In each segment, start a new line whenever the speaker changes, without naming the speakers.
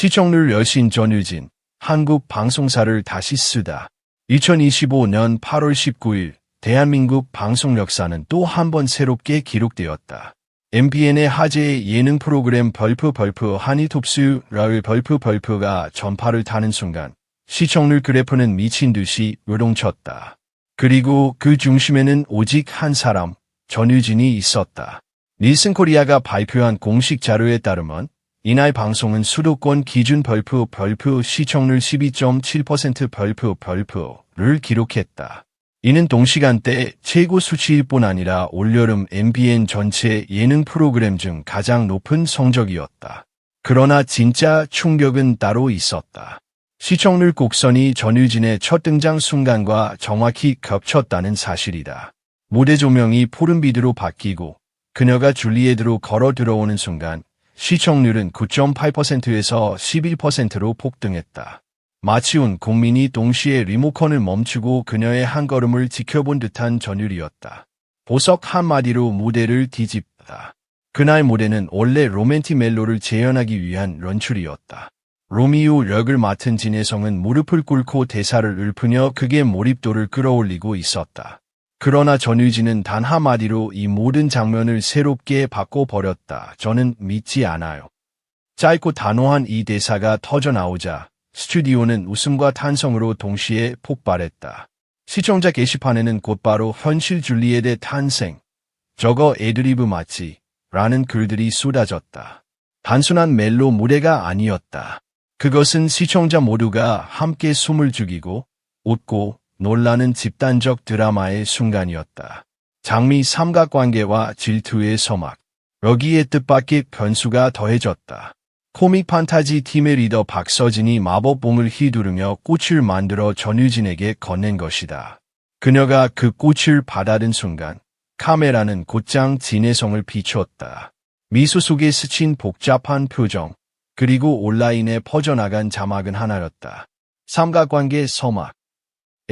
시청률 여신 전유진, 한국 방송사를 다시 쓰다. 2025년 8월 19일 대한민국 방송 역사는 또 한 번 새롭게 기록되었다. MBN의 화제의 예능 프로그램 벌프 벌프 한이 톱스라의 벌프 벌프가 전파를 타는 순간 시청률 그래프는 미친 듯이 요동쳤다. 그리고 그 중심에는 오직 한 사람, 전유진이 있었다. 닐슨 코리아가 발표한 공식 자료에 따르면 이날 방송은 수도권 기준 벌프 벌프 시청률 12.7% 벌프 벌프를 기록했다. 이는 동시간대 최고 수치일 뿐 아니라 올여름 MBN 전체 예능 프로그램 중 가장 높은 성적이었다. 그러나 진짜 충격은 따로 있었다. 시청률 곡선이 전유진의 첫 등장 순간과 정확히 겹쳤다는 사실이다. 무대 조명이 푸른빛으로 바뀌고 그녀가 줄리에드로 걸어 들어오는 순간 시청률은 9.8%에서 11%로 폭등했다. 마치 온 국민이 동시에 리모컨을 멈추고 그녀의 한 걸음을 지켜본 듯한 전율이었다. 보석 한마디로 무대를 뒤집다. 그날 무대는 원래 로맨틱 멜로를 재현하기 위한 런출이었다. 로미오 역을 맡은 진혜성은 무릎을 꿇고 대사를 읊으며 극의 몰입도를 끌어올리고 있었다. 그러나 전유진은 단 한마디로 이 모든 장면을 새롭게 바꿔버렸다. 저는 믿지 않아요. 짧고 단호한 이 대사가 터져나오자 스튜디오는 웃음과 탄성으로 동시에 폭발했다. 시청자 게시판에는 곧바로 현실 줄리엣의 탄생, 저거 애드리브 맞지? 라는 글들이 쏟아졌다. 단순한 멜로 무대가 아니었다. 그것은 시청자 모두가 함께 숨을 죽이고 웃고 놀라는 집단적 드라마의 순간이었다. 장미 삼각관계와 질투의 서막, 여기에 뜻밖의 변수가 더해졌다. 코믹 판타지 팀의 리더 박서진이 마법봉을 휘두르며 꽃을 만들어 전유진에게 건넨 것이다. 그녀가 그 꽃을 받아든 순간 카메라는 곧장 진해성을 비추었다. 미소 속에 스친 복잡한 표정, 그리고 온라인에 퍼져나간 자막은 하나였다. 삼각관계 서막.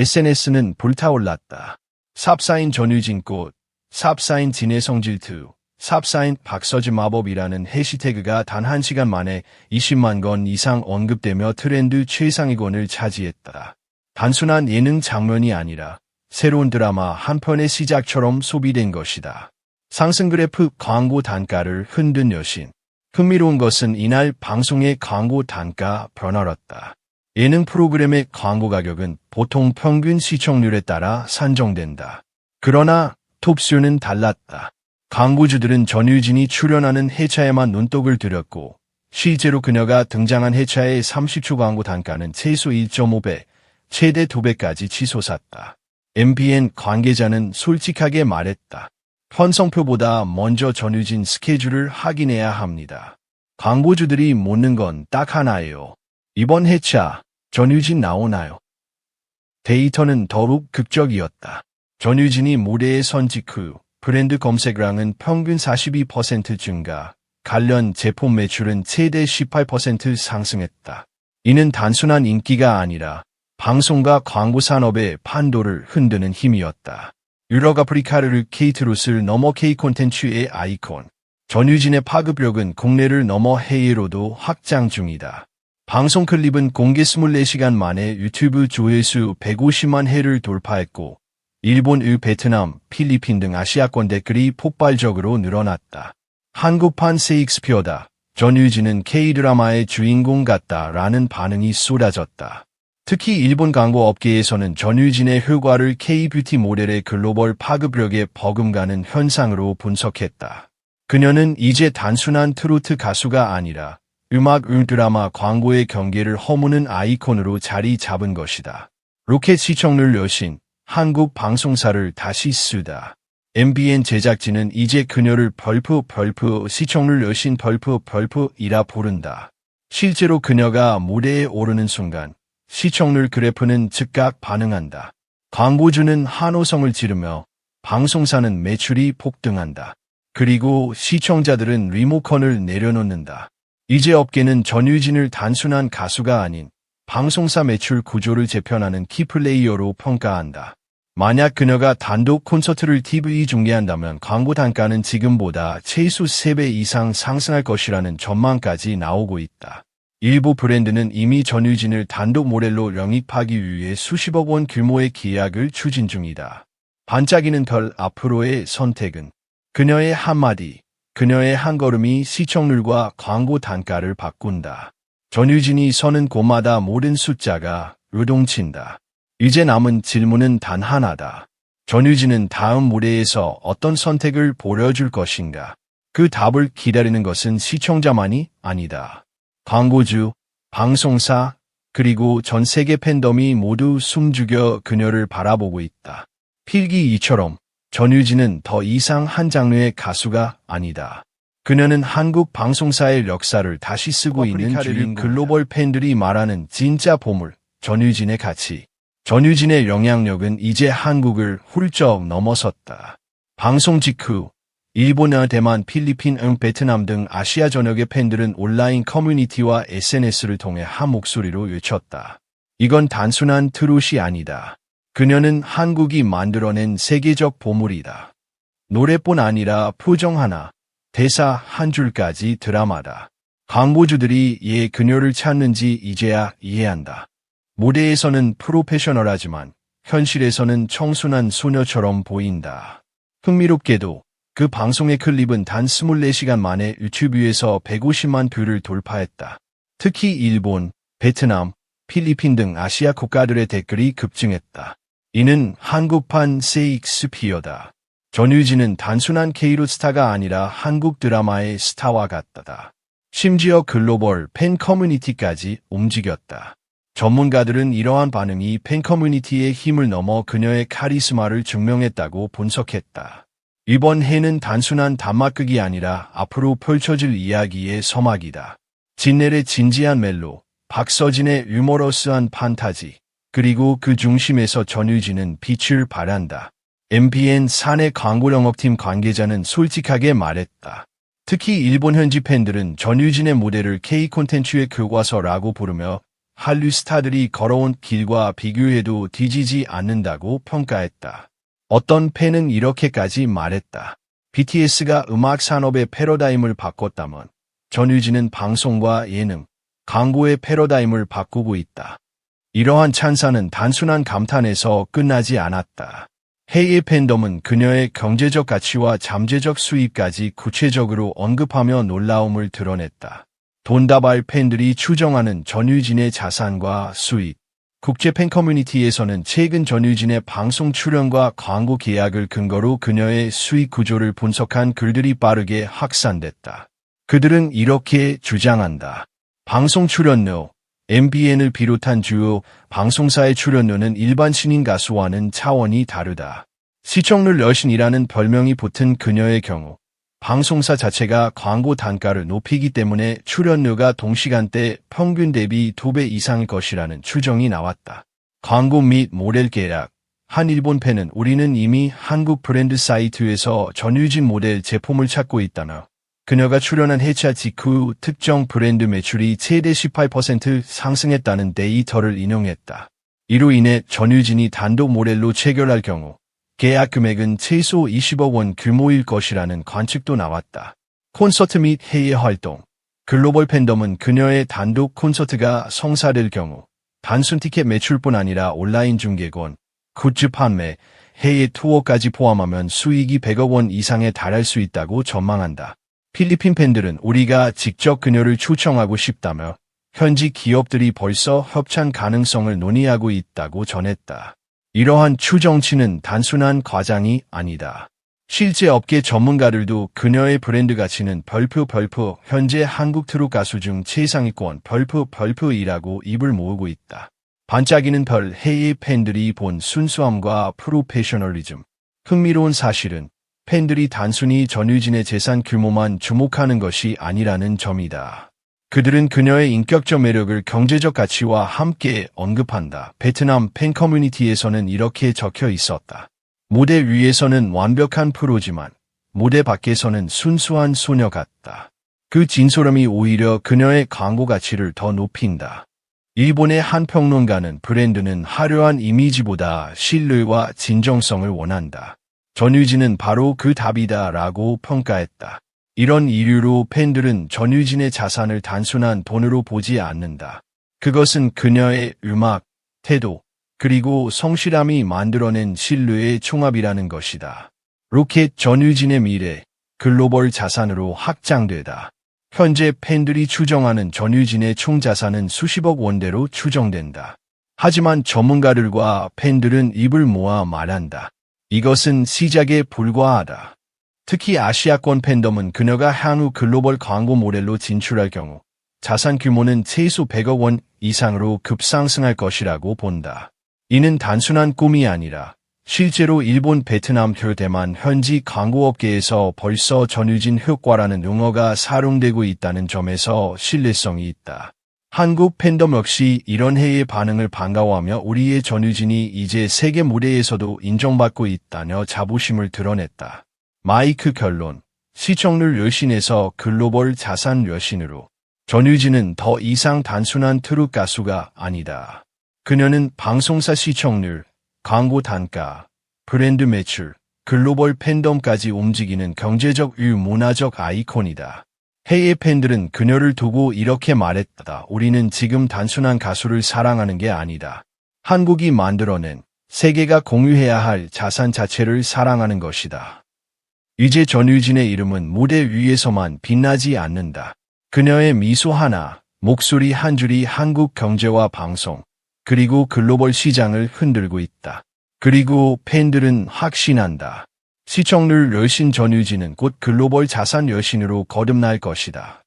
SNS는 불타올랐다. 삽사인 전유진 꽃, 삽사인 진해성 질투, 삽사인 박서지 마법이라는 해시태그가 단 한 시간 만에 20만 건 이상 언급되며 트렌드 최상위권을 차지했다. 단순한 예능 장면이 아니라 새로운 드라마 한 편의 시작처럼 소비된 것이다. 상승 그래프 광고 단가를 흔든 여신. 흥미로운 것은 이날 방송의 광고 단가 변화였다. 예능 프로그램의 광고 가격은 보통 평균 시청률에 따라 산정된다. 그러나 톱쇼는 달랐다. 광고주들은 전유진이 출연하는 해차에만 눈독을 들였고 실제로 그녀가 등장한 해차의 30초 광고 단가는 최소 1.5배, 최대 2배까지 치솟았다. MBN 관계자는 솔직하게 말했다. 편성표보다 먼저 전유진 스케줄을 확인해야 합니다. 광고주들이 묻는 건 딱 하나예요. 이번 해차 전유진 나오나요? 데이터는 더욱 극적이었다. 전유진이 무대에 선 직후 브랜드 검색량은 평균 42% 증가, 관련 제품 매출은 최대 18% 상승했다. 이는 단순한 인기가 아니라 방송과 광고 산업의 판도를 흔드는 힘이었다. 유럽 아프리카를 케이트롯을 넘어 K 콘텐츠의 아이콘. 전유진의 파급력은 국내를 넘어 해외로도 확장 중이다. 방송 클립은 공개 24시간 만에 유튜브 조회수 150만 회를 돌파했고 일본, 의 베트남, 필리핀 등 아시아권 댓글이 폭발적으로 늘어났다. 한국판 세익스피어다. 전유진은 K-드라마의 주인공 같다 라는 반응이 쏟아졌다. 특히 일본 광고 업계에서는 전유진의 효과를 K-뷰티 모델의 글로벌 파급력에 버금가는 현상으로 분석했다. 그녀는 이제 단순한 트로트 가수가 아니라 음악, 음 드라마, 광고의 경계를 허무는 아이콘으로 자리 잡은 것이다. 로켓 시청률 여신, 한국 방송사를 다시 쓰다. MBN 제작진은 이제 그녀를 벌프 벌프 시청률 여신 벌프 벌프이라 부른다. 실제로 그녀가 무대에 오르는 순간 시청률 그래프는 즉각 반응한다. 광고주는 한호성을 지르며 방송사는 매출이 폭등한다. 그리고 시청자들은 리모컨을 내려놓는다. 이제 업계는 전유진을 단순한 가수가 아닌 방송사 매출 구조를 재편하는 키플레이어로 평가한다. 만약 그녀가 단독 콘서트를 TV 중계한다면 광고 단가는 지금보다 최소 3배 이상 상승할 것이라는 전망까지 나오고 있다. 일부 브랜드는 이미 전유진을 단독 모델로 영입하기 위해 수십억 원 규모의 계약을 추진 중이다. 반짝이는 별 앞으로의 선택은 그녀의 한마디, 그녀의 한 걸음이 시청률과 광고 단가를 바꾼다. 전유진이 서는 곳마다 모든 숫자가 요동친다. 이제 남은 질문은 단 하나다. 전유진은 다음 무대에서 어떤 선택을 보여줄 것인가? 그 답을 기다리는 것은 시청자만이 아니다. 광고주, 방송사, 그리고 전 세계 팬덤이 모두 숨죽여 그녀를 바라보고 있다. 필기 이처럼 전유진은 더 이상 한 장르의 가수가 아니다. 그녀는 한국 방송사의 역사를 다시 쓰고 있는 주인 글로벌 팬들이 말하는 진짜 보물, 전유진의 가치. 전유진의 영향력은 이제 한국을 훌쩍 넘어섰다. 방송 직후 일본어, 대만, 필리핀, 응, 베트남 등 아시아 전역의 팬들은 온라인 커뮤니티와 SNS를 통해 한 목소리로 외쳤다. 이건 단순한 트롯이 아니다. 그녀는 한국이 만들어낸 세계적 보물이다. 노래뿐 아니라 표정 하나, 대사 한 줄까지 드라마다. 광고주들이 예 그녀를 찾는지 이제야 이해한다. 무대에서는 프로페셔널하지만 현실에서는 청순한 소녀처럼 보인다. 흥미롭게도 그 방송의 클립은 단 24시간 만에 유튜브에서 150만 뷰를 돌파했다. 특히 일본, 베트남, 필리핀 등 아시아 국가들의 댓글이 급증했다. 이는 한국판 세익스피어다. 전유진은 단순한 케이로 스타가 아니라 한국 드라마의 스타와 같다다. 심지어 글로벌 팬 커뮤니티까지 움직였다. 전문가들은 이러한 반응이 팬 커뮤니티의 힘을 넘어 그녀의 카리스마를 증명했다고 분석했다. 이번 해는 단순한 단막극이 아니라 앞으로 펼쳐질 이야기의 서막이다. 진넬의 진지한 멜로, 박서진의 유머러스한 판타지, 그리고 그 중심에서 전유진은 빛을 발한다. MBN 사내 광고 영업팀 관계자는 솔직하게 말했다. 특히 일본 현지 팬들은 전유진의 무대를 K 콘텐츠의 교과서라고 부르며 한류 스타들이 걸어온 길과 비교해도 뒤지지 않는다고 평가했다. 어떤 팬은 이렇게까지 말했다. BTS가 음악 산업의 패러다임을 바꿨다면 전유진은 방송과 예능, 광고의 패러다임을 바꾸고 있다. 이러한 찬사는 단순한 감탄에서 끝나지 않았다. 해외 팬덤은 그녀의 경제적 가치와 잠재적 수입까지 구체적으로 언급하며 놀라움을 드러냈다. 돈다발 팬들이 추정하는 전유진의 자산과 수입, 국제 팬 커뮤니티에서는 최근 전유진의 방송 출연과 광고 계약을 근거로 그녀의 수익 구조를 분석한 글들이 빠르게 확산됐다. 그들은 이렇게 주장한다. 방송 출연료, MBN을 비롯한 주요 방송사의 출연료는 일반 신인 가수와는 차원이 다르다. 시청률 여신이라는 별명이 붙은 그녀의 경우 방송사 자체가 광고 단가를 높이기 때문에 출연료가 동시간대 평균 대비 2배 이상일 것이라는 추정이 나왔다. 광고 및 모델 계약 한 일본 팬은 우리는 이미 한국 브랜드 사이트에서 전유진 모델 제품을 찾고 있다며 그녀가 출연한 해차 직후 특정 브랜드 매출이 최대 18% 상승했다는 데이터를 인용했다. 이로 인해 전유진이 단독 모델로 체결할 경우 계약 금액은 최소 20억 원 규모일 것이라는 관측도 나왔다. 콘서트 및 해외 활동 글로벌 팬덤은 그녀의 단독 콘서트가 성사될 경우 단순 티켓 매출뿐 아니라 온라인 중계권, 굿즈 판매, 해외 투어까지 포함하면 수익이 100억 원 이상에 달할 수 있다고 전망한다. 필리핀 팬들은 우리가 직접 그녀를 초청하고 싶다며 현지 기업들이 벌써 협찬 가능성을 논의하고 있다고 전했다. 이러한 추정치는 단순한 과장이 아니다. 실제 업계 전문가들도 그녀의 브랜드 가치는 별표 별표 현재 한국 트롯 가수 중 최상위권 별표 별표이라고 입을 모으고 있다. 반짝이는 별 해외 팬들이 본 순수함과 프로페셔널리즘. 흥미로운 사실은 팬들이 단순히 전유진의 재산 규모만 주목하는 것이 아니라는 점이다. 그들은 그녀의 인격적 매력을 경제적 가치와 함께 언급한다. 베트남 팬 커뮤니티에서는 이렇게 적혀 있었다. 무대 위에서는 완벽한 프로지만 무대 밖에서는 순수한 소녀 같다. 그 진솔함이 오히려 그녀의 광고 가치를 더 높인다. 일본의 한 평론가는 브랜드는 화려한 이미지보다 신뢰와 진정성을 원한다. 전유진은 바로 그 답이다 라고 평가했다. 이런 이유로 팬들은 전유진의 자산을 단순한 돈으로 보지 않는다. 그것은 그녀의 음악, 태도, 그리고 성실함이 만들어낸 신뢰의 총합이라는 것이다. 로켓 전유진의 미래, 글로벌 자산으로 확장되다. 현재 팬들이 추정하는 전유진의 총 자산은 수십억 원대로 추정된다. 하지만 전문가들과 팬들은 입을 모아 말한다. 이것은 시작에 불과하다. 특히 아시아권 팬덤은 그녀가 향후 글로벌 광고 모델로 진출할 경우 자산 규모는 최소 100억 원 이상으로 급상승할 것이라고 본다. 이는 단순한 꿈이 아니라 실제로 일본, 베트남, 대만 현지 광고업계에서 벌써 전유진 효과라는 용어가 사용되고 있다는 점에서 신뢰성이 있다. 한국 팬덤 역시 이런 해의 반응을 반가워하며 우리의 전유진이 이제 세계 무대에서도 인정받고 있다며 자부심을 드러냈다. 마이크 결론 시청률 여신에서 글로벌 자산 여신으로 전유진은 더 이상 단순한 트롯 가수가 아니다. 그녀는 방송사 시청률, 광고 단가, 브랜드 매출, 글로벌 팬덤까지 움직이는 경제적 유 문화적 아이콘이다. 해외 팬들은 그녀를 두고 이렇게 말했다. 우리는 지금 단순한 가수를 사랑하는 게 아니다. 한국이 만들어낸 세계가 공유해야 할 자산 자체를 사랑하는 것이다. 이제 전유진의 이름은 무대 위에서만 빛나지 않는다. 그녀의 미소 하나, 목소리 한 줄이 한국 경제와 방송, 그리고 글로벌 시장을 흔들고 있다. 그리고 팬들은 확신한다. 시청률 여신 전유진은 곧 글로벌 자산 여신으로 거듭날 것이다.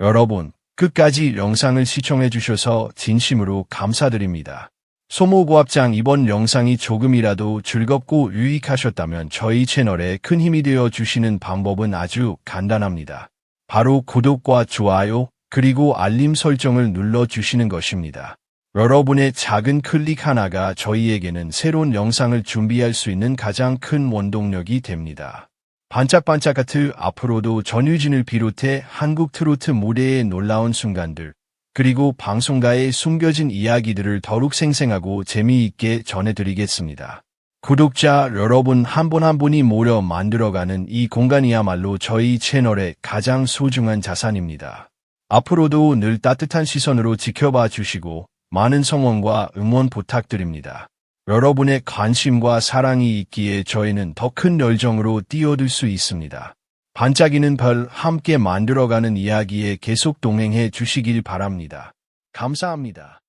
여러분, 끝까지 영상을 시청해 주셔서 진심으로 감사드립니다. 소모고합장 이번 영상이 조금이라도 즐겁고 유익하셨다면 저희 채널에 큰 힘이 되어 주시는 방법은 아주 간단합니다. 바로 구독과 좋아요, 그리고 알림 설정을 눌러 주시는 것입니다. 여러분의 작은 클릭 하나가 저희에게는 새로운 영상을 준비할 수 있는 가장 큰 원동력이 됩니다. 반짝반짝 같은 앞으로도 전유진을 비롯해 한국 트로트 무대의 놀라운 순간들, 그리고 방송가의 숨겨진 이야기들을 더욱 생생하고 재미있게 전해드리겠습니다. 구독자 여러분 한 분 한 분이 모여 만들어가는 이 공간이야말로 저희 채널의 가장 소중한 자산입니다. 앞으로도 늘 따뜻한 시선으로 지켜봐 주시고 많은 성원과 응원 부탁드립니다. 여러분의 관심과 사랑이 있기에 저희는 더 큰 열정으로 뛰어들 수 있습니다. 반짝이는 별 함께 만들어가는 이야기에 계속 동행해 주시길 바랍니다. 감사합니다.